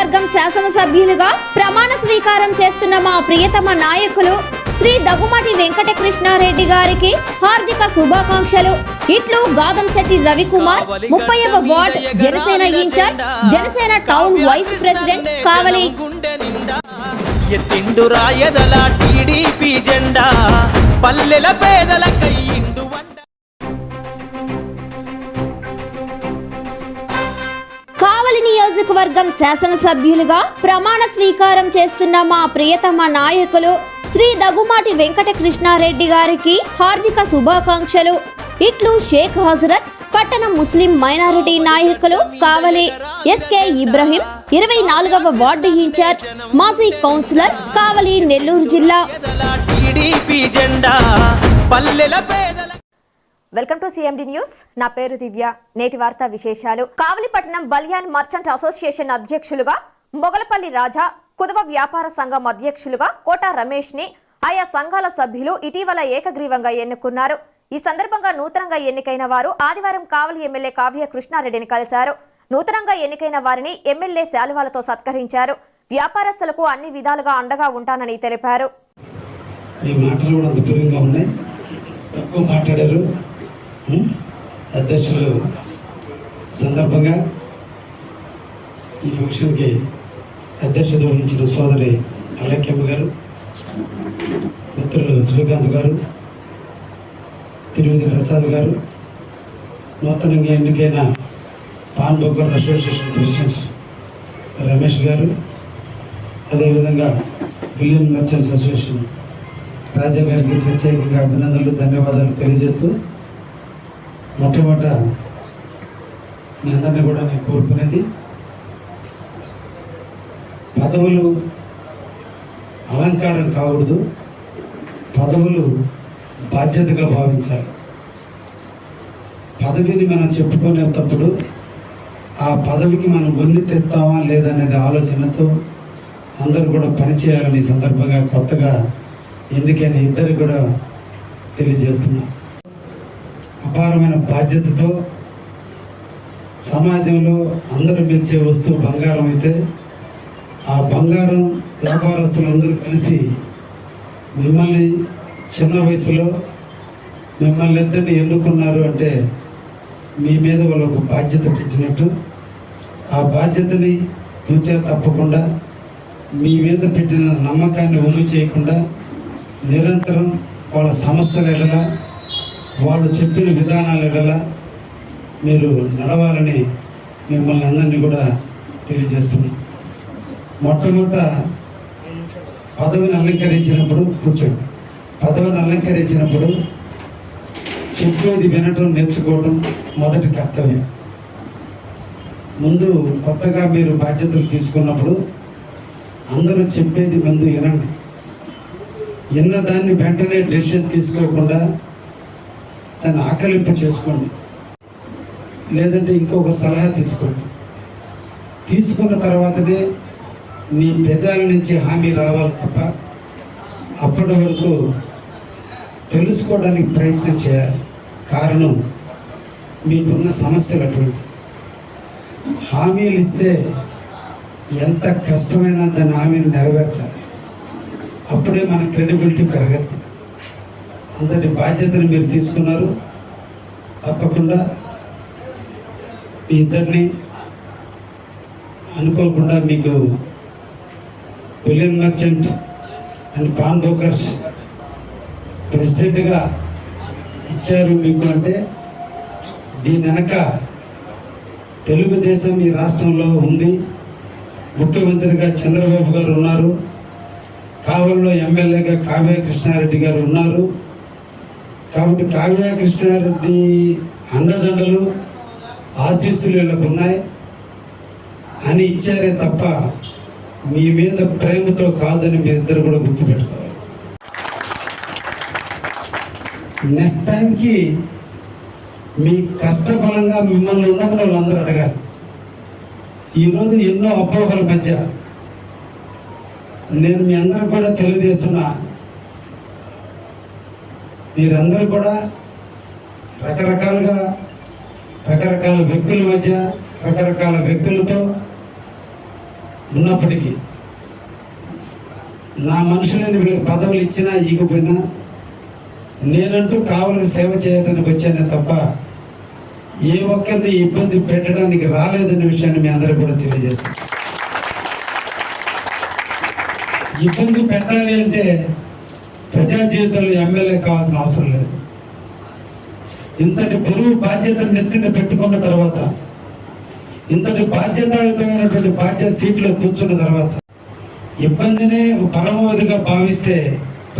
నియోజకవర్గం శాసనసభ్యులుగా ప్రమాణ స్వీకారం చేస్తున్న మా ప్రియతమ నాయకులు శ్రీ దగ్గుమాటి వెంకట కృష్ణారెడ్డి గారికి హార్దిక శుభాకాంక్షలు. ఇట్లు గాదంశెట్టి రవికుమార్ ముప్పైవ ward Janasena in charge Janasena town vice president Kavali. ఎత్తిండు రాయదల టీడీపీ జెండా పల్లెల పేదల కయ్యిండు నియోజకవర్గం శాసనసభ్యులుగా ప్రమాణ స్వీకారం చేస్తున్న మా ప్రియతమ నాయకులు శ్రీ దగుమాటి వెంకట కృష్ణారెడ్డి గారికి హార్దిక శుభాకాంక్షలు. ఇట్లు షేక్ హజరత్ పట్టణ ముస్లిం మైనారిటీ నాయకులు కావలి ఎస్కే ఇబ్రహీం ఇరవై నాలుగవ వార్డు ఇన్ఛార్జ్ మాజీ కౌన్సిలర్ కావలి నెల్లూరు జిల్లా. వెల్కమ్ టు సిఎండి న్యూస్ నా పేరు దివ్య. నేటి వార్తా విశేషాలు. కావలిపట్నం బలియాన్ మర్చెంట్ అసోసియేషన్ అధ్యక్షులుగా మొగలపల్లి రాజా కుదవ వ్యాపార సంఘం అధ్యక్షులుగా కోట రమేష్ని ఆయా సంఘాల సభ్యులు ఇటీవల ఏకగ్రీవంగా ఎన్నుకున్నారు. ఈ సందర్భంగా నూతనంగా ఎన్నికైన వారు ఆదివారం కావలి ఎమ్మెల్యే కావ్య కృష్ణారెడ్డిని కలిశారు. నూతనంగా ఎన్నికైన వారిని ఎమ్మెల్యే శాలువాలతో సత్కరించారు. వ్యాపారస్తులకు అన్ని విధాలుగా అండగా ఉంటానని తెలిపారు. ఈ మాటలు కూడా అద్భుతంగా ఉన్నాయి. తక్కువ మాట్లాడారు. అధ్యక్షులు సందర్భంగా ఈ ఫంక్షన్కి అధ్యక్షత వహించిన సోదరి అలక్యమ్మ గారు మిత్రులు శ్రీకాంత్ గారు తిరుమతి ప్రసాద్ గారు నూతనంగా ఎన్నికైన pawn broker association presidents Ramesh గారు అదేవిధంగా బిలియన్ మర్చెంట్స్ అసోసియేషన్ రాజా గారికి ప్రత్యేకంగా అభినందనలు ధన్యవాదాలు తెలియజేస్తూ మొట్టమొదట మీ అందరినీ కూడా నేను కోరుకునేది పదవులు అలంకారం కాకూడదు పదవులు బాధ్యతగా భావించాలి. పదవిని మనం చెప్పుకునేటప్పుడు ఆ పదవికి మనం వన్ని తెస్తామా లేదనేది ఆలోచనతో అందరూ కూడా పనిచేయాలని ఈ సందర్భంగా కొత్తగా ఎన్నికైన ఇద్దరు కూడా తెలియజేస్తున్నారు అపారమైన బాధ్యతతో సమాజంలో అందరూ మెచ్చే వస్తువు బంగారం అయితే ఆ బంగారం వ్యాపారస్తులందరూ కలిసి మిమ్మల్ని చిన్న వయసులో మిమ్మల్ని ఇద్దరిని ఎన్నుకున్నారు అంటే మీ మీద వాళ్ళు ఒక బాధ్యత పెట్టినట్టు. ఆ బాధ్యతని తూచా తప్పకుండా మీ మీద పెట్టిన నమ్మకాన్ని ఒమ్ము చేయకుండా నిరంతరం వాళ్ళ సమస్యలు ఎడల వాళ్ళు చెప్పిన విధానాల ఎడల మీరు నడవాలని మిమ్మల్ని అందరినీ కూడా తెలియజేస్తున్నాం. మొట్టమొదట పదవిని అలంకరించినప్పుడు కూర్చోండి. పదవిని అలంకరించినప్పుడు చెప్పేది వినటం నేర్చుకోవడం మొదటి కర్తవ్యం. ముందు కొత్తగా మీరు బాధ్యతలు తీసుకున్నప్పుడు అందరూ చెప్పేది ముందు వినండి. విన్న దాన్ని వెంటనే డెసిషన్ తీసుకోకుండా దాన్ని ఆకలింపు చేసుకోండి. లేదంటే ఇంకొక సలహా తీసుకోండి. తీసుకున్న తర్వాతనే నీ పెదాల నుంచి హామీ రావాలి తప్ప అప్పటి వరకు తెలుసుకోవడానికి ప్రయత్నం చేయాలి. కారణం మీకున్న సమస్యలు అటువంటి హామీలు ఇస్తే ఎంత కష్టమైనా దాని హామీని నెరవేర్చాలి. అప్పుడే మన క్రెడిబిలిటీ పెరగద్దు. అంతటి బాధ్యతను మీరు తీసుకున్నారు. తప్పకుండా మీ ఇద్దరిని అనుకోకుండా మీకు William Merchant and pawn brokers ప్రెసిడెంట్గా ఇచ్చారు మీకు అంటే దీని వెనక తెలుగుదేశం ఈ రాష్ట్రంలో ఉంది. ముఖ్యమంత్రిగా చంద్రబాబు గారు ఉన్నారు. కావల్లో ఎమ్మెల్యేగా కావ్య కృష్ణారెడ్డి గారు ఉన్నారు. కాబట్టి కావ్య కృష్ణారెడ్డి అండదండలు ఆశీస్సులు వీళ్ళకు ఉన్నాయి. అని ఇచ్చారే తప్ప మీ మీద ప్రేమతో కాదని మీరిద్దరు కూడా గుర్తుపెట్టుకోవాలి. నెక్స్ట్ టైంకి మీ కష్టఫలంగా మిమ్మల్ని ఉన్నప్పుడు వాళ్ళందరూ అడగాలి. ఈరోజు ఎన్నో అపోహల మధ్య నేను మీ అందరూ కూడా తెలియజేస్తున్నా. మీరందరూ కూడా రకరకాలుగా రకరకాల వ్యక్తుల మధ్య రకరకాల వ్యక్తులతో ఉన్నప్పటికీ నా మనుషులని వీళ్ళకి పదవులు ఇచ్చినా ఈగిపోయినా నేనంటూ కావలకు సేవ చేయడానికి వచ్చానే తప్ప ఏ ఒక్కరిని ఇబ్బంది పెట్టడానికి రాలేదనే విషయాన్ని మీ అందరికీ కూడా తెలియజేస్తాను ఇబ్బంది పెట్టాలి అంటే ప్రజా జీవితంలో ఎమ్మెల్యే కావాల్సిన అవసరం లేదు. ఇంతటి బరువు బాధ్యత నెత్తిన పెట్టుకున్న తర్వాత ఇంతటి బాధ్యతాయుతమైనటువంటి బాధ్యత సీట్లో కూర్చున్న తర్వాత ఇబ్బందినే పరమావధిగా భావిస్తే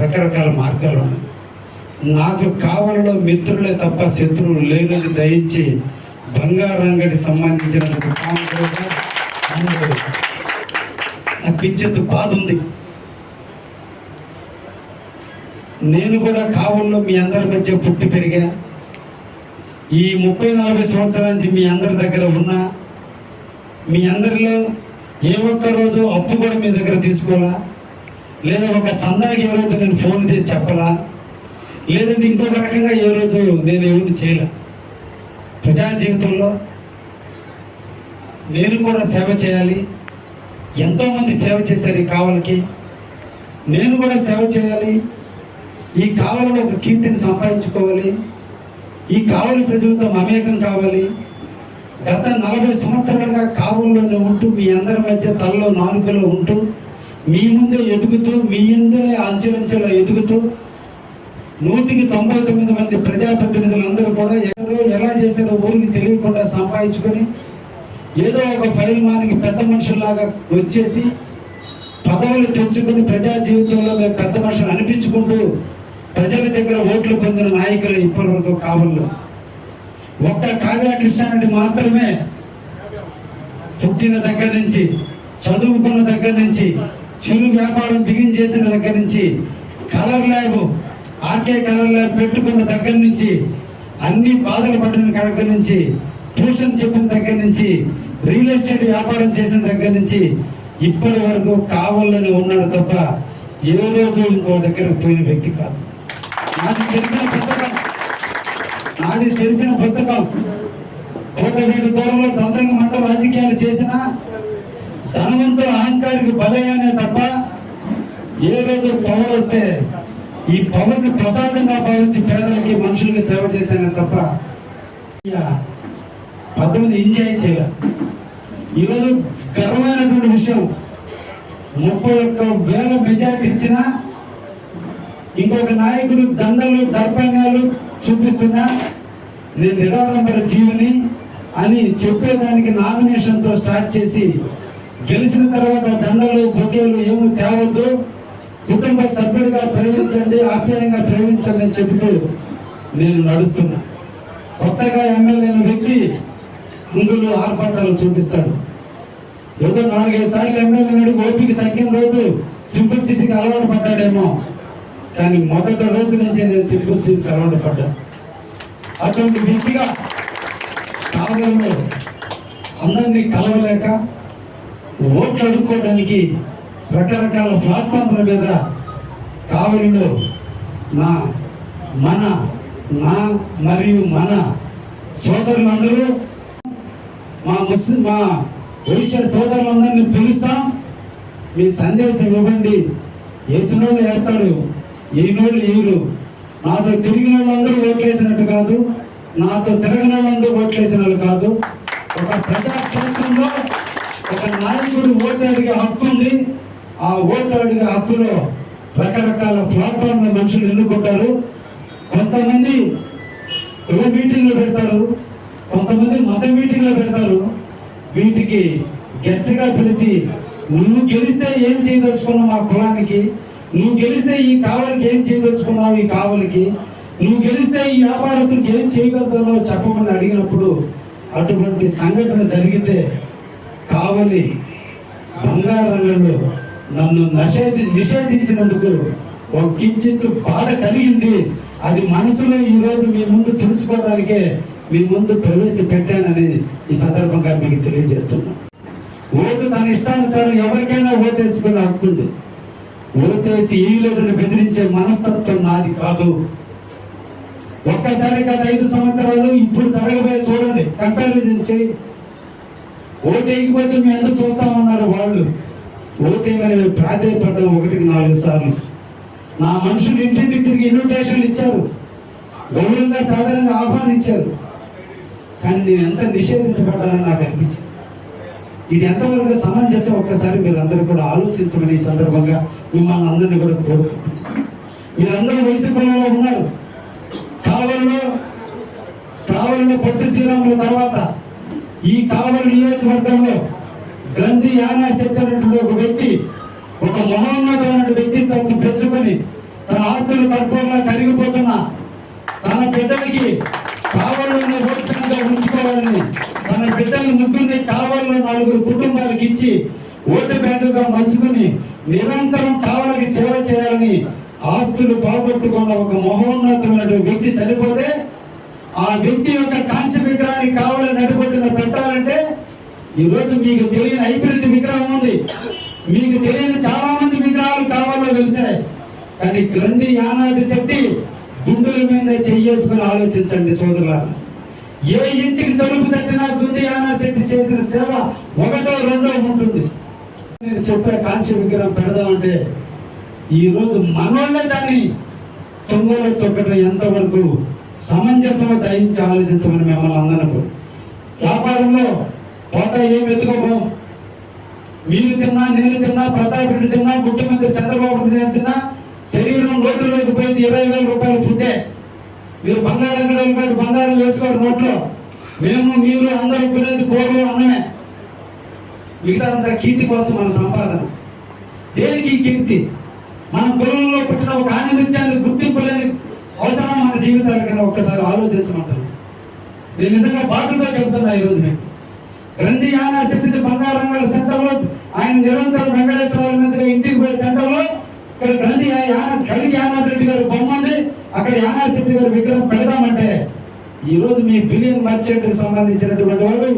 రకరకాల మార్గాలు ఉన్నాయి. నాకు కావలలో మిత్రులే తప్ప శత్రువులు లేదని దయించి బంగారంగడి సంబంధించినటువంటి సంబంధించిన నాకు పిచ్చెత్తు బాధ ఉంది నేను కూడా కావుల్లో మీ అందరి మధ్య పుట్టి పెరిగా ఈ ముప్పై నలభై సంవత్సరాల నుంచి మీ అందరి దగ్గర ఉన్నా మీ అందరిలో ఏ ఒక్క రోజు అప్పు కూడా మీ దగ్గర తీసుకోవాలా? లేదా ఒక చందాకి ఏ రోజు నేను ఫోన్ చేసి చెప్పలా? లేదంటే ఇంకొక రకంగా ఏ రోజు నేను ఎవరిని చేయలే? ప్రజా జీవితంలో నేను కూడా సేవ చేయాలి. ఎంతోమంది సేవ చేశారు ఈ కావలకి. నేను కూడా సేవ చేయాలి. ఈ కావలలో ఒక కీర్తిని సంపాదించుకోవాలి. ఈ కావలి ప్రజలతో మమేకం కావాలి. గత నలభై సంవత్సరాలుగా కావుల్లోనే ఉంటూ మీ అందరి మధ్య తలలో నాలుకలో ఉంటూ మీ ముందే ఎదుగుతూ మీ అందరే అంచెలంచెలా ఎదుగుతూ నూటికి తొంభై తొమ్మిది మంది ప్రజాప్రతినిధులందరూ కూడా ఎవరో ఎలా చేశారో ఊరికి తెలియకుండా సంపాదించుకొని ఏదో ఒక ఫైల్ మానికి పెద్ద మనుషుల్లాగా వచ్చేసి పదవులు తెచ్చుకొని ప్రజా జీవితంలో మేము పెద్ద మనుషులు అనిపించుకుంటూ ప్రజల దగ్గర ఓట్లు పొందిన నాయకులు ఇప్పటివరకు కావల్లో ఒక్క కావ్య కృష్ణారెడ్డి మాత్రమే పుట్టిన దగ్గర నుంచి చదువుకున్న దగ్గర నుంచి చిరు వ్యాపారం బిగిన్ చేసిన దగ్గర నుంచి colour lab RK colour lab పెట్టుకున్న దగ్గర నుంచి అన్ని బాధలు పడిన దగ్గర నుంచి ట్యూషన్ చెప్పిన దగ్గర నుంచి రియల్ ఎస్టేట్ వ్యాపారం చేసిన దగ్గర నుంచి ఇప్పటి వరకు కావాలని ఉన్నాడు తప్ప ఏ రోజు ఇంకో దగ్గర పోయిన వ్యక్తి కాదు. నాకు తెలిసిన పుస్తకం. నాది తెలిసిన పుస్తకం. కోటవేటి దూరంలో చంద్రంగ మండల రాజకీయాలు చేసిన ధనవంతుల అహంకారికి బలయ్యానే తప్ప ఏ రోజు పవర్ వస్తే ఈ పవర్ని ప్రసాదంగా భావించి పేదలకి మనుషులకి సేవ చేశానే తప్ప ఇక పదవిని ఎంజాయ్ చేయలే. ఈరోజు గర్వమైనటువంటి విషయం. ముప్పై ఒక్క వేల మెజార్టీ ఇచ్చినా ఇంకొక నాయకుడు దండలు దర్పణాలు చూపిస్తున్నా నేను నిరాడంబర జీవిని అని చెప్పేదానికి నామినేషన్తో స్టార్ట్ చేసి గెలిచిన తర్వాత దండలు బొకేలు ఏమి తేవద్దు. కుటుంబ సభ్యుడిగా ప్రేమించండి ఆప్యాయంగా ప్రేమించండి అని చెబుతూ నేను నడుస్తున్నా. కొత్తగా ఎమ్మెల్యేను వ్యక్తి హంగులు ఆర్భాటాలు చూపిస్తాడు. ఏదో నాలుగైదు సార్లు ఎమ్మెల్యే నడికి ఓపిక తగ్గిన రోజు సింపుల్ సిటీకి అలవాటు పడ్డాడేమో. కానీ మొదటి రోజు నుంచి నేను సింపుల్ సిటీకి అలవాటు పడ్డా. అటువంటి వ్యక్తిగా కావడంలో అందరినీ కలవలేక ఓట్లు అడుక్కోవడానికి రకరకాల ప్లాట్ఫామ్ల మీద కావలిలో నా మన నా మరియు మన సోదరులందరూ మా ముస్లిం మా ఒరిస్సా సోదరులందరినీ పిలుస్తాం. మీ సందేశం ఇవ్వండి. వేసినోళ్ళు వేస్తారు ఏనోళ్ళు ఈరు నాతో తిరిగిన వాళ్ళందరూ ఓట్లేసినట్టు కాదు నాతో తిరగిన వాళ్ళందరూ ఓట్లేసిన వాళ్ళు కాదు. ఒక ప్రజాక్షేత్రంలో ఒక నాయకుడు ఓటు అడిగే హక్కు ఉంది. ఆ ఓటు అడిగే హక్కులో రకరకాల ప్లాట్ఫామ్ల మనుషులు ఎన్నుకుంటారు కొంతమంది కుల మీటింగ్లు పెడతారు. కొంతమంది మత మీటింగ్లు పెడతారు. వీటికి గెస్ట్గా పిలిచి నువ్వు గెలిస్తే ఏం చేయదలుచుకున్నావు మా కులానికి? నువ్వు గెలిస్తే ఈ కావలికి ఏం చేయదలుచుకున్నావు? ఈ కావలికి నువ్వు గెలిస్తే ఈ వ్యాపారస్తులకు ఏం చేయగలుగుతారో చెప్పమని అడిగినప్పుడు అటువంటి సంఘటన జరిగితే కావలి బంగారంగంలో నన్ను నిషేధి నిషేధించినందుకు ఒక కించిత్ బాధ కలిగింది. అది మనసులో ఈ రోజు మీ ముందు తుడుచుకోవడానికే మీ ముందు ప్రవేశపెట్టానని ఈ సందర్భంగా మీకు తెలియజేస్తున్నాను. ఓటు తన ఇష్టానుసారం ఎవరికైనా ఓటేసుకునే హక్కు ఉంది. ఓటేసి ఈ బెదిరించే మనస్తత్వం నాది కాదు. ఒక్కసారి గత ఐదు సంవత్సరాలు ఇప్పుడు జరగబోయే చూడండి కంపారిజన్ చేయి. ఓటేయకపోతే మేము ఎందుకు చూస్తా ఉన్నారు వాళ్ళు. ఓటేమని మేము ప్రాధాన్యపడ్డాం ఒకటికి నాలుగు సార్లు. నా మనుషులు ఇంటింటికి తిరిగి ఇన్విటేషన్లు ఇచ్చారు. గౌరవంగా సాధారణంగా ఆహ్వానించారు. కానీ నేను ఎంత నిషేధించబడ్డానని నాకు అనిపించింది. ఇది ఎంతవరకు సమంజసం? ఒక్కసారి మీరు అందరూ కూడా ఆలోచించమని ఈ సందర్భంగా మిమ్మల్ని అందరినీ కూడా కోరుకుంటున్నాను. మీరందరూ వయసు పిల్లల్లో ఉన్నారు. కావలిలో కావలిలో పొట్టి శ్రీరాముల తర్వాత ఈ కావలి నియోజకవర్గంలో గంధి యానా శెట్టి ఒక వ్యక్తి ఒక మహోన్నతమైన వ్యక్తిత్వాన్ని పెంచుకొని తన ఆస్తులు కర్పూరంలో కరిగిపోతున్న తన బిడ్డలకి కావాలని ఓటుగా ఉంచుకోవాలని తన బిడ్డలు ముగ్గురిని కావాలని నలుగురు కుటుంబాలకు ఇచ్చి ఓటు బ్యాంకుగా మంచుకుని నిరంతరం కావాలకి సేవ చేయాలని ఆస్తులు పోగొట్టుకున్న ఒక మహోన్నతమైన వ్యక్తి చనిపోతే ఆ వ్యక్తి యొక్క కాంస్య విగ్రహాన్ని కావాలని నడుపొట్టున పెట్టాలంటే ఈ రోజు మీకు తెలియని హైబ్రిడ్ విగ్రహం ఉంది. మీకు తెలియని చాలా మంది విగ్రహాలు కావాలో తెలిసాయి కానీ గ్రంథి యానాది చెట్టి గుండెల మీద చెయ్యేసుకుని ఆలోచించండి సోదరులారా. ఏ ఇంటికి తలుపు తట్టినా గుండె యానా శెట్టి చేసిన సేవ ఒకటో రెండో ఉంటుంది. నేను చెప్పే కాంక్ష విగ్రహం పెడదామంటే ఈరోజు మనోళ్ళే దాన్ని తొంగలో తొక్కడం ఎంతవరకు సమంజసమ దయించి ఆలోచించమని మిమ్మల్ని అందరికీ. వ్యాపారంలో పోత ఏం ఎత్తుకోపోం మీరు తిన్నా నేను తిన్నా ప్రతాప్ తిన్నా ముఖ్యమంత్రి చంద్రబాబు తిన్నా శరీరం రోడ్డులోకి పోయింది ఇరవై వేల రూపాయల ఫుడ్డే. మీరు బంగారం కాదు బంగారం వేసుకోరు నోట్లో. మేము మీరు అందరూ కొనేది కూరలు అన్నమే. మిగతా అంతా కీర్తి కోసం మన సంపాదన. దేనికి కీర్తి? మన కులంలో పుట్టిన ఒక ఆనందించాన్ని గుర్తింపు లేని అవసరం మన జీవితాలకన్నా ఒక్కసారి ఆలోచించమంటారు నేను నిజంగా బాధ్యత చెబుతున్నా ఈరోజు మీకు. గ్రంథి యానా శెట్టి బంగారంగల సెంటర్లో ఆయన నిరంతరం వెంకటేశ్వర మీదుగా ఇంటికి పోయే సెంటర్లో ఇక్కడ గ్రంథి యానా కలిగి యానాథ్ రెడ్డి గారి బొమ్మ ఉంది అక్కడ యానా శెట్టి గారి విగ్రహం పెడదామంటే ఈ రోజు మీ బిలియన్ మర్చెంట్కి సంబంధించినటువంటి వాడు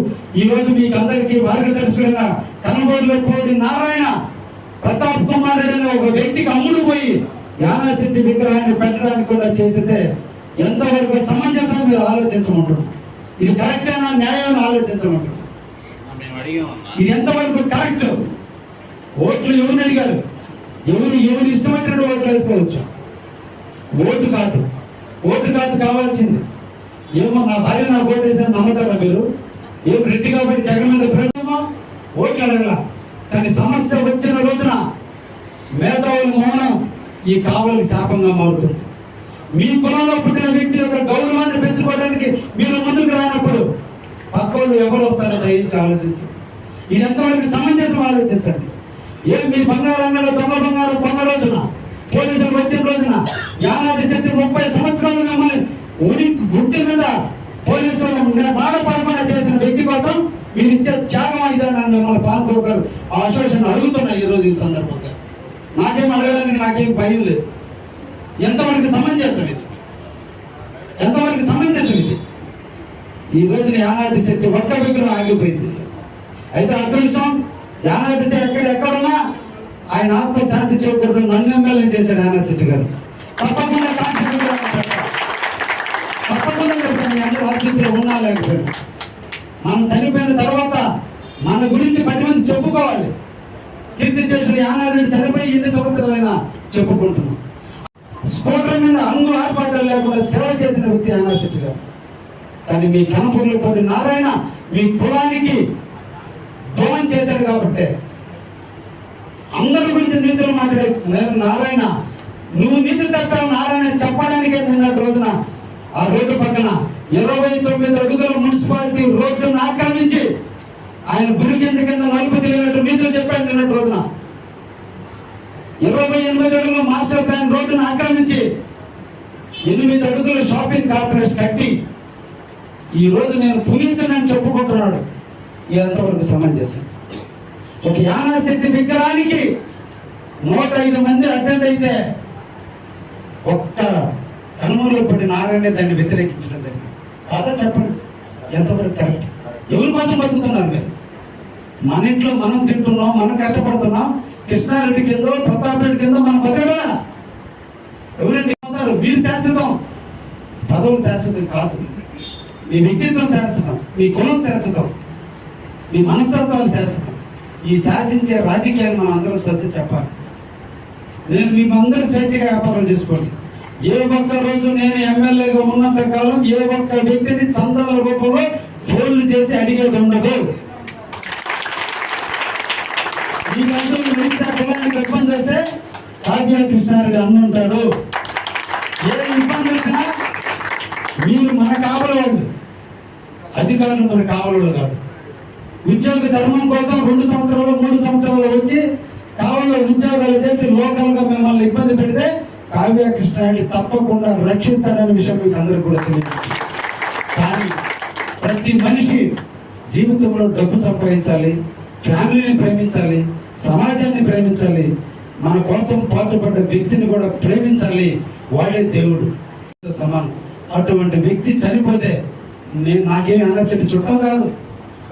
ఈ రోజు మీకు అందరికీ మార్గదర్శకుడైన కనబోలు పోటీ నారాయణ ప్రతాప్ కుమార్ రెడ్డి అనే ఒక వ్యక్తికి అమ్ముడు పోయి యానా శెట్టి విగ్రహాన్ని పెట్టడానికి కూడా చేసితే ఎంతవరకు సమంజసం మీరు ఆలోచించమంటున్నారు? ఇది కరెక్టేనా న్యాయం అడిగామన్నా. ఇది ఎంతవరకు కరెక్ట్? ఓట్లు ఎవరిని అడిగారు? ఎవరు ఎవరు ఇష్టమైనటువంటి వచ్చినట్టు ఓట్లు వేసుకోవచ్చు? ఓటు కాదు. ఓటు కాదు కావాల్సింది. ఏమో నా భార్య నాకు ఓటు వేసాను నమ్ముతారా మీరు? ఏం రెడ్డి కాబట్టి జగన్ మీద ప్రేమో ఓట్లు అడగల. కానీ సమస్య వచ్చిన రోజున మేధావుల మౌనం ఈ కావలి శాపంగా మారుతుంది. మీ కులంలో పుట్టిన వ్యక్తి యొక్క గౌరవాన్ని పెంచుకోవడానికి మీరు ముందుకు రానప్పుడు పక్క వాళ్ళు ఎవరు వస్తారో దయించి ఆలోచించండి. ఇది ఎంతవరకు సమంజసం ఆలోచించండి. ఏం మీ బంగారంగంలో దొంగ బంగారం కొన్న రోజున పోలీసులు వచ్చిన రోజున యానాది శక్తి ముప్పై సంవత్సరాలు మిమ్మల్ని ఉడి గుంటి మీద పోలీసులు బాధపడకుండా చేసిన వ్యక్తి కోసం మీరు ఇచ్చే త్యాగం ఇదాన్ని మిమ్మల్ని పాల్గొనరు. ఆ అసోసియేషన్ అడుగుతున్నా ఈ రోజు ఈ సందర్భంగా. నాకేం అడగడానికి నాకేం భయం లేదు. ఎంతవరకు సమంజసం ఇది? ఎంతవరకు సమంజసం ఇది? ఈ రోజున యానాది శక్తి ఒక్క విగ్రహం ఆగిపోయింది. అయితే అదృష్టం యానాది శక్తి ఎక్కడ ఎక్కడ ఆయన ఆత్మశాంతి చేయకూడదు నన్ను ఎమ్మెల్యే చేశాడు ఆయన శెట్టి గారు. తప్పకుండా తప్పకుండా పెడతాం. అందరూ ఆశీస్సులో ఉన్నా లేకపోయినా మనం చనిపోయిన తర్వాత మన గురించి పది మంది చెప్పుకోవాలి. కీర్తి చేసిన యానాది చనిపోయి ఎన్ని సంవత్సరాలైనా చెప్పుకుంటున్నాం. స్కూటర్ మీద అంగు ఆర్పాటాలు లేకుండా సేవ చేసిన వ్యక్తి యానా శెట్టి గారు. కానీ మీ కనపూర్లో పది నారాయణ మీ కులానికి దోహం చేశాడు కాబట్టి అందరి గురించి నీతులు మాట్లాడే నేను నారాయణ నువ్వు నీతి తప్పావు నారాయణ చెప్పడానికే నిన్నటి రోజున ఆ రోడ్డు పక్కన ఇరవై తొమ్మిది అడుగుల మున్సిపాలిటీ రోడ్డును ఆక్రమించి ఆయన గురి కింద కింద నలుపు తిరిగినట్టు నీతులు చెప్పాడు నిన్నటి రోజున. ఇరవై ఎనిమిది అడుగుల మాస్టర్ ప్లాన్ రోడ్డును ఆక్రమించి ఎనిమిది అడుగుల షాపింగ్ కాంప్లెక్స్ కట్టి ఈ రోజు నేను పునీతునని చెప్పుకుంటున్నాడు. ఇది ఎంతవరకు సమంజసం? ఒక యానా శక్తి విగ్రహానికి నూట ఐదు మంది అటెండ్ అయితే ఒక్క కనుమూరులో పడి నారాయణ దాన్ని వ్యతిరేకించడం జరిగింది. కాదా చెప్పండి? ఎంతవరకు కరెక్ట్? ఎవరి కోసం బతుకుతున్నారు మీరు? మన ఇంట్లో మనం తింటున్నాం మనం కష్టపడుతున్నాం కృష్ణారెడ్డి కింద ప్రతాప్ రెడ్డి కింద మనం బతకడా? ఎవరండి పోతారు మీరు శాశ్వతం. పదవులు శాశ్వతం కాదు. మీ వ్యక్తిత్వం శాశ్వతం. మీ కులం శాశ్వతం. మీ మనస్తత్వాలు శాశ్వతం. ఈ శాసించే రాజకీయాలు మనం అందరం స్వచ్ఛ చెప్పాలి. నేను మీ అందరూ స్వేచ్ఛగా వ్యాపారం చేసుకోండి. ఏ ఒక్క రోజు నేను ఎమ్మెల్యేగా ఉన్నంత కాలం ఏ ఒక్క వ్యక్తిని చందాల రూపంలో ఫోన్లు చేసి అడిగేది ఉండదు. మీకంటూ కులానికి ఇబ్బంది వస్తే కావ్య కృష్ణారెడ్డి అన్న ఉంటాడు. ఏ ఇబ్బంది వచ్చినా మీరు మన కావలి అధికారులు మన కావలి కాదు. ఉద్యోగ ధర్మం కోసం రెండు సంవత్సరాలు మూడు సంవత్సరాలు వచ్చి కావలిలో ఉద్యోగాలు చేసి లోకల్గా మిమ్మల్ని ఇబ్బంది పెడితే కావ్య కృష్ణారెడ్డి తప్పకుండా రక్షిస్తాడనే విషయం మీకు అందరికీ కూడా తెలియదు కానీ ప్రతి మనిషి జీవితంలో డబ్బు సంపాదించాలి ఫ్యామిలీని ప్రేమించాలి సమాజాన్ని ప్రేమించాలి మన కోసం పాటుపడ్డ వ్యక్తిని కూడా ప్రేమించాలి వాడే దేవుడు. సమానం. అటువంటి వ్యక్తి చనిపోతే నేను నాకేమి ఆలోచన చుట్టం కాదు.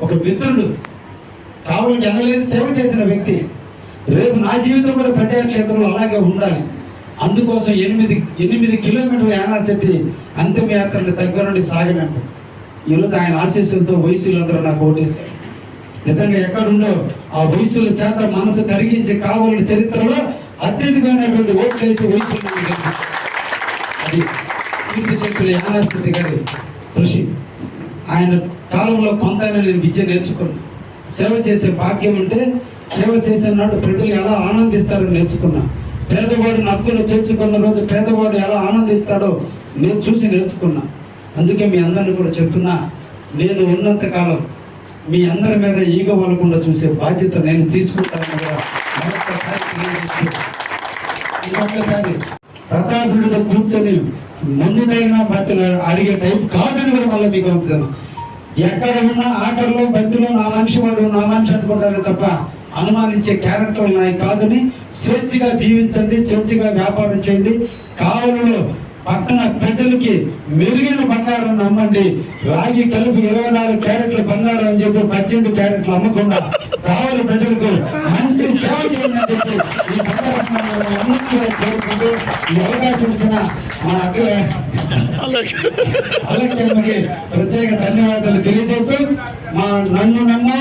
ఒక మిత్రుడు కావులకి ఎనలేని సేవ చేసిన వ్యక్తి రేపు నా జీవితం కూడా ప్రజాక్షేత్రంలో అలాగే ఉండాలి. అందుకోసం ఎనిమిది ఎనిమిది కిలోమీటర్ల యానాశెట్టి అంతిమయాత్రని దగ్గర నుండి సాగినట్టు ఈరోజు ఆయన ఆశీస్సులతో వయసులందరూ నాకు ఓటేశారు. నిజంగా ఎక్కడుండో ఆ వయసుల చేత మనసు కరిగించే కావాలని చరిత్రలో అత్యధికమైనటువంటి ఓట్లు వేసి వయసులు అది కీర్తి చర్చల యానాశెట్టి గారి కృషి. ఆయన కాలంలో కొంత నేను విద్య నేర్చుకున్నా. సేవ చేసే భాగ్యం ఉంటే సేవ చేసే నాడు ప్రజలు ఎలా ఆనందిస్తారో నేర్చుకున్నా. పేదవాడు నక్కును చేర్చుకున్న రోజు పేదవాడు ఎలా ఆనందిస్తాడో నేను చూసి నేర్చుకున్నా. అందుకే మీ అందరిని కూడా చెప్తున్నా నేను ఉన్నంత కాలం మీ అందరి మీద ఈగ వాళ్ళకుండా చూసే బాధ్యత నేను తీసుకుంటాను కూడా మరొక్కసారి ఇంకొకసారి ప్రతాపుడితో కూర్చొని ముందు తగిన బాధ్యతలు అడిగే టైప్ కాదని కూడా మళ్ళీ మీకు అవుతుంది ఎక్కడ ఉన్నా ఆఖరిలో బంతిలో నా మనిషి వాడు నా మనిషి అనుకుంటారే తప్ప అనుమానించే క్యారెక్టర్ నాయి కాదని స్వేచ్ఛగా జీవించండి స్వేచ్ఛగా వ్యాపారం చేయండి. కావలిలో పట్టణ ప్రజలకి మెరుగైన బంగారం నమ్మండి. రాగి కలుపు ఇరవై నాలుగు క్యారెట్లు బంగారం అని చెప్పి పద్దెనిమిది క్యారెట్లు అమ్మకుండా కావలి ప్రజలకు మంచి సేవ చేయండి ప్రత్యేక ధన్యవాదాలు తెలియజేస్తూ మా నన్ను నమ్మో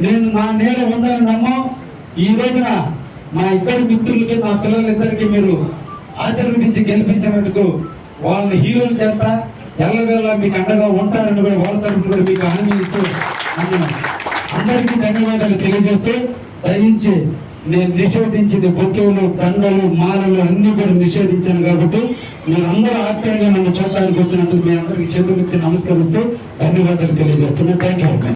నేను నా నేల ఉందని నమ్మో. ఈ రోజున మా ఇద్దరు మిత్రులకి నా పిల్లలిద్దరికి మీరు ఆశీర్వదించి గెలిపించినందుకు వాళ్ళని హీరోలు చేస్తా ఎల్లవేళ మీకు అండగా ఉంటారని కూడా వాళ్ళ తరఫున కూడా మీకు హామీ ఇస్తూ అందరికీ ధన్యవాదాలు తెలియజేస్తూ దయించి నేను నిషేధించింది బొకేలు దండలు మాలలు అన్ని కూడా నిషేధించాను కాబట్టి మీరు అందరూ ఆత్మీయంగా నన్ను చూడడానికి వచ్చినందుకు మీ అందరికి చేతులెత్తి నమస్కరిస్తూ ధన్యవాదాలు తెలియజేస్తున్నాను థ్యాంక్ యూ